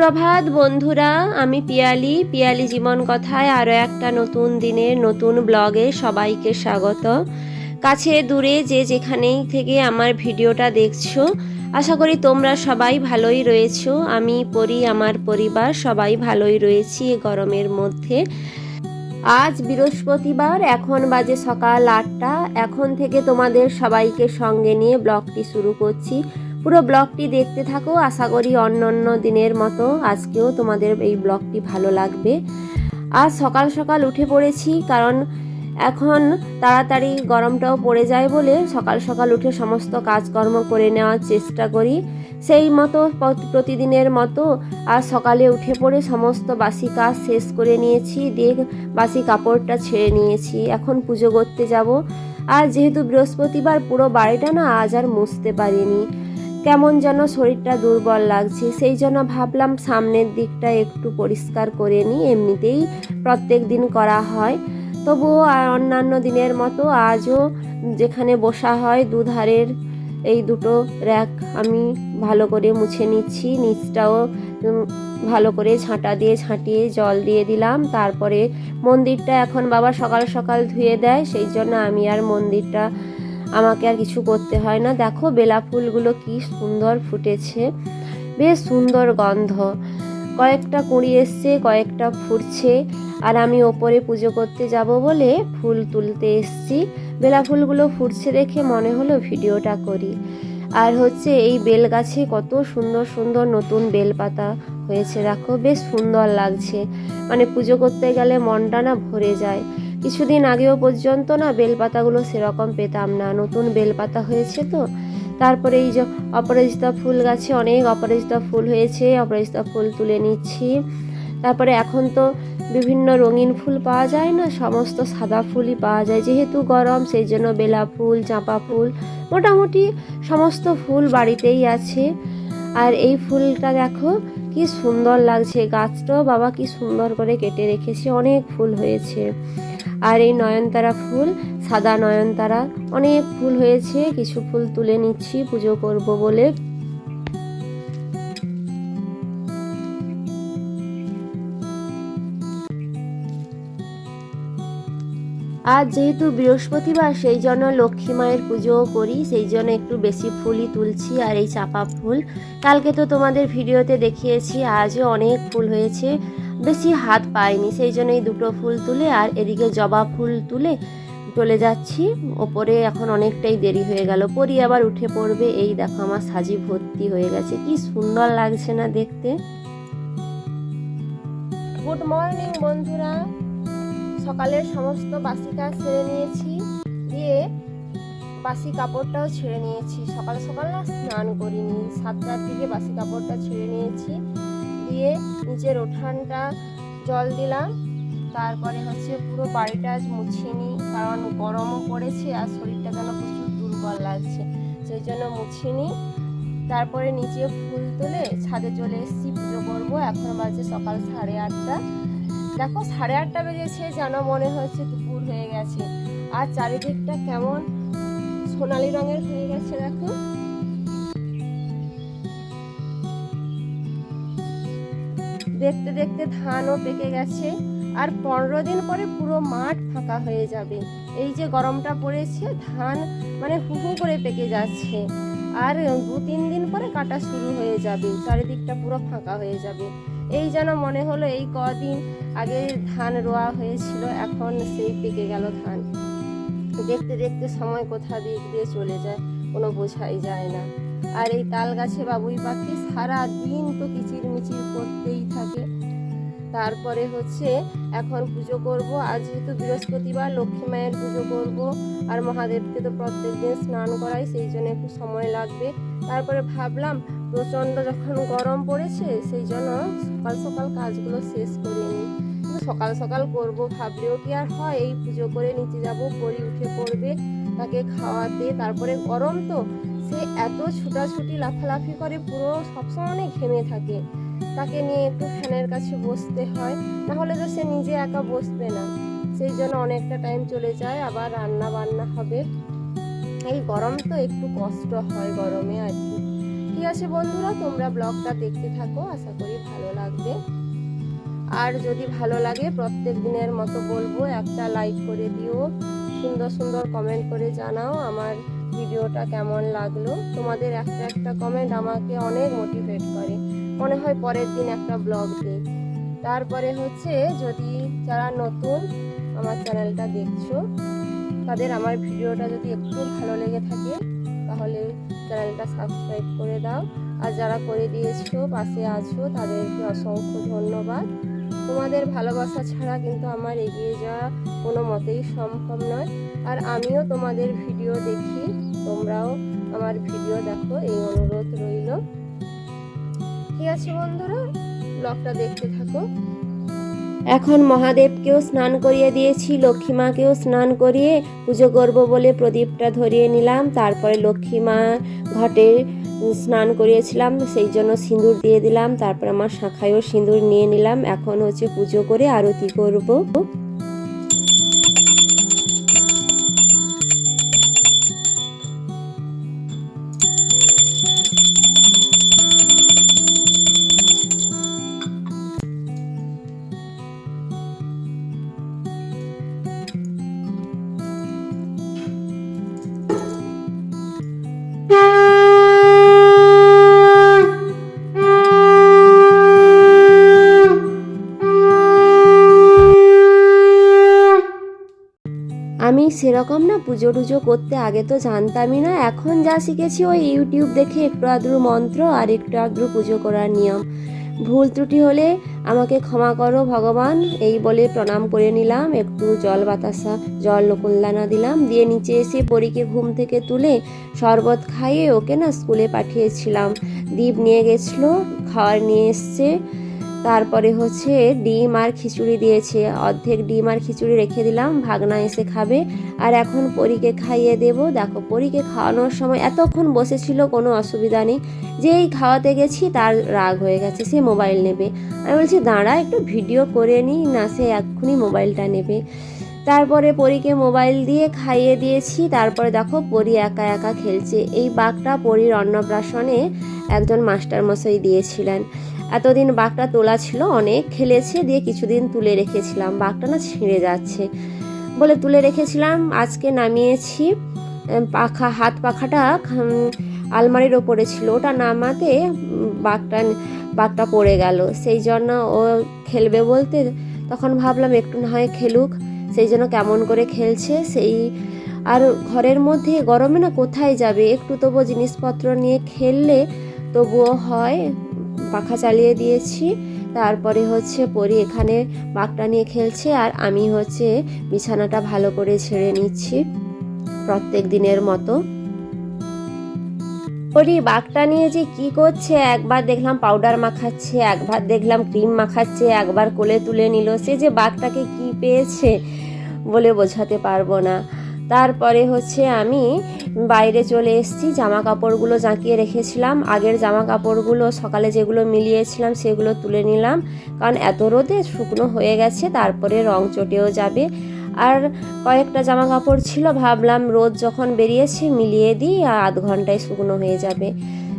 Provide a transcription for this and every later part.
সুপ্রভাত, বন্ধুরা। আমি পিয়ালি। পিয়ালি জীবন কথায় আরও একটা নতুন দিনের নতুন ব্লগে সবাইকে স্বাগত। কাছে দূরে যে যেখানেই থেকে আমার ভিডিওটা দেখছ, আশা করি তোমরা সবাই ভালোই রয়েছো। আমি পরি, আমার পরিবার, সবাই ভালোই রয়েছি গরমের মধ্যে। আজ বৃহস্পতিবার, এখন বাজে সকাল আটটা। এখন থেকে তোমাদের সবাইকে সঙ্গে নিয়ে ব্লগটি শুরু করছি। পুরো ব্লগটি দেখতে থাকো। আশা করি অন্য অন্য দিনের মতো আজকেও তোমাদের এই ব্লগটি ভালো লাগবে। আজ সকাল সকাল উঠে পড়েছি কারণ এখন তাড়াতাড়ি গরমটাও পড়ে যায় বলে সকাল সকাল উঠে সমস্ত কাজকর্ম করে নেওয়ার চেষ্টা করি। সেই মতো প্রতিদিনের মতো আর সকালে উঠে পড়ে সমস্ত বাসি কাজ শেষ করে নিয়েছি। দিয়ে বাসি কাপড়টা ছেড়ে নিয়েছি। এখন পুজো করতে যাব। আর যেহেতু বৃহস্পতিবার পুরো বাড়িটা না আজ আর মুছতে পারিনি। কেমন যেন শরীরটা দুর্বল লাগছে। সেই জন্য ভাবলাম সামনের দিকটা একটু পরিষ্কার করে নিই। এমনিতেই প্রত্যেক দিন করা হয়। তবুও আর অন্যান্য দিনের মতো আজও যেখানে বসা হয় দুধারের এই দুটো র্যাক আমি ভালো করে মুছে নিচ্ছি। নিচটাও ভালো করে ঝাঁটা দিয়ে ঝাঁটিয়ে জল দিয়ে দিলাম। তারপরে মন্দিরটা এখন বাবা সকাল সকাল ধুয়ে দেয়। সেই জন্য আমি আর মন্দিরটা আমাকে আর কিছু করতে হয় না। দেখো বেলা ফুলগুলো কি সুন্দর ফুটেছে। বেশ সুন্দর গন্ধ। কয়েকটা কুঁড়ি এসছে, কয়েকটা ফুটছে। আর আমি ওপরে পুজো করতে যাব বলে ফুল তুলতে এসছি। বেলা ফুলগুলো ফুটছে দেখে মনে হলো ভিডিওটা করি। আর হচ্ছে এই বেল গাছে কত সুন্দর সুন্দর নতুন বেলপাতা হয়েছে। দেখো বেশ সুন্দর লাগছে। মানে পুজো করতে গেলে মনটা না ভরে যায়। কিছুদিন আগেও পর্যন্ত না বেলপাতাগুলো সেরকম পেতাম না। নতুন বেলপাতা হয়েছে তো। তারপরে এই যে অপরাজিতা ফুল গাছে অনেক অপরাজিতা ফুল হয়েছে, অপরাজিতা ফুল তুলে নিচ্ছি। তারপরে এখন তো বিভিন্ন রঙিন ফুল পাওয়া যায় না, সমস্ত সাদা ফুলই পাওয়া যায়। যেহেতু গরম, সেই জন্য বেলা ফুল, চাঁপা ফুল, মোটামুটি সমস্ত ফুল বাড়িতেই আছে। আর এই ফুলটা দেখো, কি সুন্দর লাগছে। গাছটাও বাবা কি সুন্দর করে কেটে রেখেছে, অনেক ফুল হয়েছে। আর এই নয়নতারা ফুল, সাদা নয়নতারা, অনেক ফুল হয়েছে, কিছু ফুল তুলে নিচ্ছি, পুজো করব বলে। আর যেহেতু বৃহস্পতিবার, সেই জন্য লক্ষ্মী মায়ের পুজোও করি, সেই জন্য একটু বেশি ফুলই তুলছি আর এই চাপা ফুল। কালকে তো তোমাদের ভিডিওতে দেখিয়েছি, আজও অনেক ফুল হয়েছে। বেশি হাত পাইনি, সেই জন্য এই দুটো ফুল তুলে আর এদিকে জবা ফুল তুলে চলে যাচ্ছি। ওপরে এখন অনেকটাই দেরি হয়ে গেল। পরি আবার উঠে পড়বে। এই দেখো আমার সাজি ভর্তি হয়ে গেছে। কি সুন্দর লাগছে না দেখতে। গুড মর্নিং বন্ধুরা। সকালের সমস্ত বাসি কাজ সেরে নিয়েছি। দিয়ে বাসি কাপড়টাও ছেড়ে নিয়েছি। সকাল সকাল না স্নান করিনি। সাতটার দিকে বাসি কাপড়টা ছেড়ে নিয়েছি। দিয়ে নিচের উঠানটা জল দিলাম। তারপরে হচ্ছে পুরো বাড়িটা আজ মুছিনি কারণ গরমও পড়েছে আর শরীরটা যেন প্রচুর দুর্বল লাগছে, সেই জন্য মুছিনি তারপরে নিচে ফুল তুলে ছাদে চলে এসেছি, পুজো করব। এখন বাজে সকাল সাড়ে আটটা। দেখো সাড়ে আটটা বেজেছে, যেন মনে হচ্ছে দুপুর হয়ে গেছে। আর চারিদিকটা কেমন সোনালি রঙের হয়ে গেছে, দেখো। দেখতে দেখতে ধানও পেকে গেছে, আর পনেরো দিন পরে পুরো মাঠ ফাঁকা হয়ে যাবে। এই যে গরমটা পড়েছে, ধান মানে হু হু করে পেকে যাচ্ছে, আর দু তিন দিন পরে কাটা শুরু হয়ে যাবে, চারিদিকটা পুরো ফাঁকা হয়ে যাবে। এই যেন মনে হলো এই কদিন আগে ধান রোয়া হয়েছিল, এখন সেই পেকে গেল ধান। দেখতে দেখতে সময় কোথা দিক দিয়ে চলে যায়, কোনো বোঝাই যায় না। আর এই তাল গাছে বাবুই পাখি সারা দিন তো কিচির মিচির করতেই তারপরে হচ্ছে এখন পুজো করব। আজ যেহেতু বৃহস্পতিবার, লক্ষ্মী মায়ের পুজো করব। আর মহাদেবকে তো প্রত্যেক দিন স্নান করাই, সেই জন্য একটু সময় লাগবে। তারপরে ভাবলাম, প্রচণ্ড যখন গরম পড়েছে, সেই জন্য সকাল সকাল কাজগুলো শেষ করে নিই। সকাল সকাল করব, ভাবলেও কি আর হয়? এই পুজো করে নিচে যাব, পরি উঠে পড়বে, তাকে খাওয়াতে। তারপরে গরম তো, সে এত ছুটাছুটি, লাফালাফি করে, পুরো সবসময় অনেক ঘেমে থাকে। তাকে নিয়ে একটু ফ্যানের কাছে বসতে হয়, নাহলে তো সে নিজে একা বসবে না। সেই জন্য অনেকটা টাইম চলে যায়, আবার রান্না বান্না হবে। এই গরম তো একটু কষ্ট হয় গরমে আর কি। ঠিক আছে বন্ধুরা, তোমরা ব্লগটা দেখতে থাকো, আশা করি ভালো লাগবে। আর যদি ভালো লাগে, প্রত্যেক দিনের মতো বলব, একটা লাইক করে দিও, সুন্দর সুন্দর কমেন্ট করে জানাও আমার ভিডিওটা কেমন লাগল। তোমাদের একটা একটা কমেন্ট আমাকে অনেক মোটিভেট করে। মনে হয় পরের দিন একটা ব্লগ দিই। তারপরে হচ্ছে যদি যারা নতুন আমার চ্যানেলটা দেখছ, তাদের আমার ভিডিওটা যদি একটু ভালো লেগে থাকে, তাহলে চ্যানেলটা সাবস্ক্রাইব করে দাও। আর যারা করে দিয়েছ, পাশে আছো, তাদেরকে অসংখ্য ধন্যবাদ। তোমাদের ভালোবাসা ছাড়া কিন্তু আমার এগিয়ে যাওয়া কোনো মতেই সম্ভব নয়। আর আমিও তোমাদের ভিডিও দেখি, তোমরাও আমার ভিডিও দেখো, এই অনুরোধ রইল। ঠিক আছে বন্ধুরা ব্লগটা দেখতে থাকো। এখন মহাদেবকেও স্নান করিয়ে দিয়েছি, লক্ষ্মীমাকেও স্নান করিয়ে পুজো করব বলে প্রদীপটা ধরিয়ে নিলাম। তারপরে লক্ষ্মীমা ঘটে স্নান করিয়েছিলাম, সেই জন্য সিঁদুর দিয়ে দিলাম। তারপর আমার শাখায়ও সিঁদুর নিয়ে নিলাম। এখন হচ্ছে পুজো করে আরতি করব। সেরকম না পুজো টুজো করতে আগে তো জানতামই না। এখন যা শিখেছি ওই ইউটিউব দেখে একটু আদ্রু মন্ত্র আর একটু আদ্রু পুজো করার নিয়ম। ভুল ত্রুটি হলে আমাকে ক্ষমা করো ভগবান। এই বলে প্রণাম করে নিলাম, একটু জল বাতাসা, জল নকুলদানা দিলাম। দিয়ে নিচে এসে পরীকে ঘুম থেকে তুলে শরবত খাইয়ে ওকে না স্কুলে পাঠিয়েছিলাম। দ্বীপ নিয়ে গেছিল, খাওয়ার নিয়ে এসছে। তারপরে হচ্ছে ডিম আর খিচুড়ি দিয়েছে। অর্ধেক ডিম আর খিচুড়ি রেখে দিলাম, ভাগনা এসে খাবে। আর এখন পরীকে খাইয়ে দেব। দেখো, পরীকে খাওয়ানোর সময় এতক্ষণ বসেছিল, কোনো অসুবিধা নেই। যেই খাওয়াতে গেছি, তার রাগ হয়ে গেছে, সে মোবাইল নেবে। আমি বলছি, দাঁড়া, একটু ভিডিও করে নিই না, সে এক্ষুনি মোবাইলটা নেবে। তারপরে পরীকে মোবাইল দিয়ে খাইয়ে দিয়েছি। তারপরে দেখো, পরী একা একা খেলছে। এই বাঘটা পরীর অন্নপ্রাশনে একজন মাস্টারমশাই দিয়েছিলেন। এতদিন বাঘটা তোলা ছিল অনেক, খেলেছে, দিয়ে কিছুদিন তুলে রেখেছিলাম। বাঘটা না ছিঁড়ে যাচ্ছে বলে তুলে রেখেছিলাম। আজকে নামিয়েছি। পাখা, হাত পাখাটা আলমারির ওপরে ছিল। ওটা নামাতে বাঘটা বাঘটা পড়ে গেল। সেই জন্য ও খেলবে বলতে তখন ভাবলাম একটু না হয় খেলুক। সেই জন্য কেমন করে খেলছে, সেই আর ঘরের মধ্যে গরমে না কোথায় যাবে? একটু তবুও জিনিসপত্র নিয়ে খেললে তবুও হয়। পাখা চালিয়ে দিয়েছি। তারপরে হচ্ছে পরি এখানে বাঘটা নিয়ে খেলছে আর আমি হচ্ছে বিছানাটা ভালো করে ছেড়ে নিচ্ছি প্রত্যেক দিনের মতো। পরি, বাঘটা নিয়ে যে কি করছে? একবার দেখলাম পাউডার মাখাচ্ছে, একবার দেখলাম ক্রিম মাখাচ্ছে, একবার কোলে তুলে নিল। সে যে বাঘটাকে কি পেয়েছে বলে বোঝাতে পারব না। তারপরে হচ্ছে আমি বাইরে চলে এসেছি জামা কাপড়গুলো জাঁকিয়ে রেখেছিলাম। আগের জামা কাপড়গুলো সকালে যেগুলো মিলিয়েছিলাম সেগুলো তুলে নিলাম। কারণ এত রোদে শুকনো হয়ে গেছে, তারপরে রং চটেও যাবে। আর কয়েকটা জামা কাপড় ছিল, ভাবলাম রোদ যখন বেরিয়েছে মিলিয়ে দিই আর আধ ঘন্টায় শুকনো হয়ে যাবে।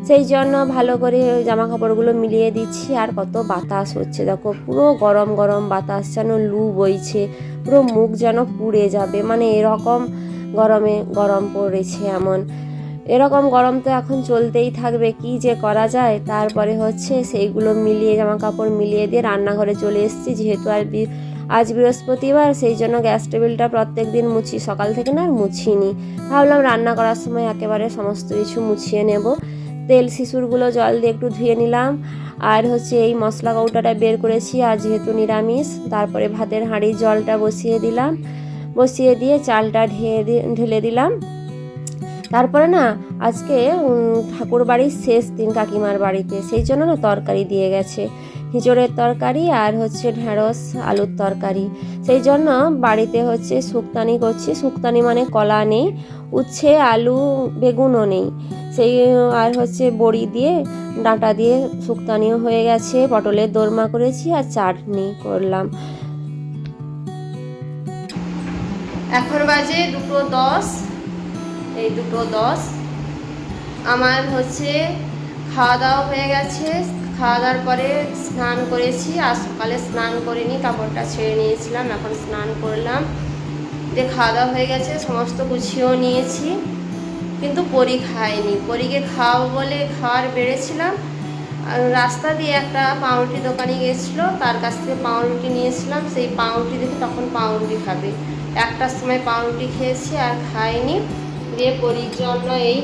সেই জন্য ভালো করে জামা কাপড়গুলো মিলিয়ে দিচ্ছি। আর কত বাতাস হচ্ছে, দেখো পুরো গরম গরম বাতাস যেন লু বইছে, পুরো মুখ যেন পুড়ে যাবে। মানে এরকম গরমে গরম পড়েছে এমন। এরকম গরম তো এখন চলতেই থাকবে, কি যে করা যায়? তারপরে হচ্ছে সেইগুলো মিলিয়ে জামা কাপড় মিলিয়ে দিয়ে রান্নাঘরে চলে এসেছি। যেহেতু আর আজ বৃহস্পতিবার, সেই জন্য গ্যাস টেবিলটা প্রত্যেক দিন মুছি, সকাল থেকে না আর মুছিনি। ভাবলাম রান্না করার সময় একেবারে সমস্ত কিছু মুছিয়ে নেব। তেল, শিশুরগুলো জল দিয়ে একটু ধুয়ে নিলাম। আর হচ্ছে এই মশলা কৌটাটা বের করেছি, আর যেহেতু নিরামিষ, তারপরে ভাতের হাঁড়ির জলটা বসিয়ে দিলাম। বসিয়ে দিয়ে চালটা ঢেলে দিলাম। তারপরে না, আজকে ঠাকুর বাড়ির শেষ দিন কাকিমার বাড়িতে। সেই জন্য না তরকারি দিয়ে গেছে। হিঁচড়ের তরকারি আর হচ্ছে ঢেঁড়স, আলুর তরকারি। সেই জন্য বাড়িতে হচ্ছে শুক্তানি করছি। শুক্তানি মানে কলা নেই, উচ্ছে, আলু, বেগুনও নেই। সেই, আর হচ্ছে বড়ি দিয়ে, ডাঁটা দিয়ে শুক্তানিও হয়ে গেছে। পটলের দোরমা করেছি আর চাটনি করলাম। এখন বাজে দুটো দশ। এই দুটো দশ। আমার হচ্ছে খাওয়া দাওয়া হয়ে গেছে। খাওয়া দাওয়ার পরে স্নান করেছি। আর সকালে স্নান করিনি, কাপড়টা ছেড়ে নিয়েছিলাম। এখন স্নান করলাম। দিয়ে খাওয়া দাওয়া হয়ে গেছে, সমস্ত গুছিয়েও নিয়েছি। কিন্তু পরি খাইনি পরীকে খাওয়াবো বলে খাওয়ার বেড়েছিলাম। আর রাস্তা দিয়ে একটা পাউরুটি দোকানে গেছিল। তার কাছ থেকে পাউরুটি নিয়েছিলাম। সেই পাউরুটি দেখে তখন পাউরুটি খাবে। একটার সময় পাউরুটি খেয়েছি আর খাইনি। দিয়ে পরির জন্য এই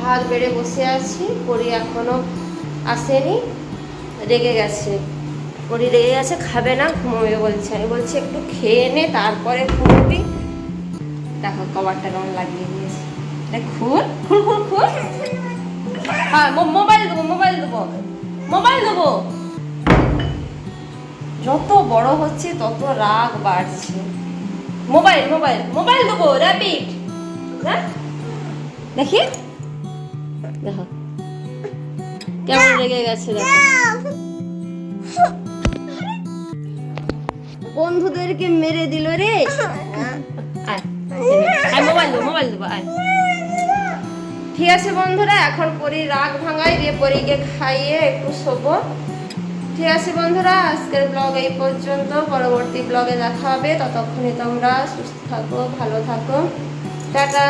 ভাত বেড়ে বসে আছি। পরি এখনও আসেনি, রেগে গেছে। পরি রেগে গেছে, খাবে না, ঘুমোবে বলছে। আমি বলছি, একটু খেয়ে নে, তারপরে ঘুমোবি। দেখো, কভারটা কেমন লাগিয়ে দিয়েছে। খুল খুল খুল খুল। হ্যাঁ মোবাইল দেবো মোবাইল দেবো। মোবাইল দেবো। যত বড় হচ্ছে, তত রাগ বাড়ছে। মোবাইল মোবাইল মোবাইল দেবো র্যাপিড হ্যাঁ? দেখি। দেখো। কেমন রেগে গেছে দেখো। বন্ধুদেরকে মেরে দিল রে। মোবাইল দেবো মোবাইল দেবো, আয়। ঠিক আছে বন্ধুরা, এখন পরি রাগ ভাঙাই দিয়ে পরীকে খাইয়ে একটু শোবো। ঠিক আছে, বন্ধুরা। আজকের ব্লগ এই পর্যন্ত। পরবর্তী ব্লগে দেখা হবে। ততক্ষণে তোমরা সুস্থ থাকো, ভালো থাকো। টাটা।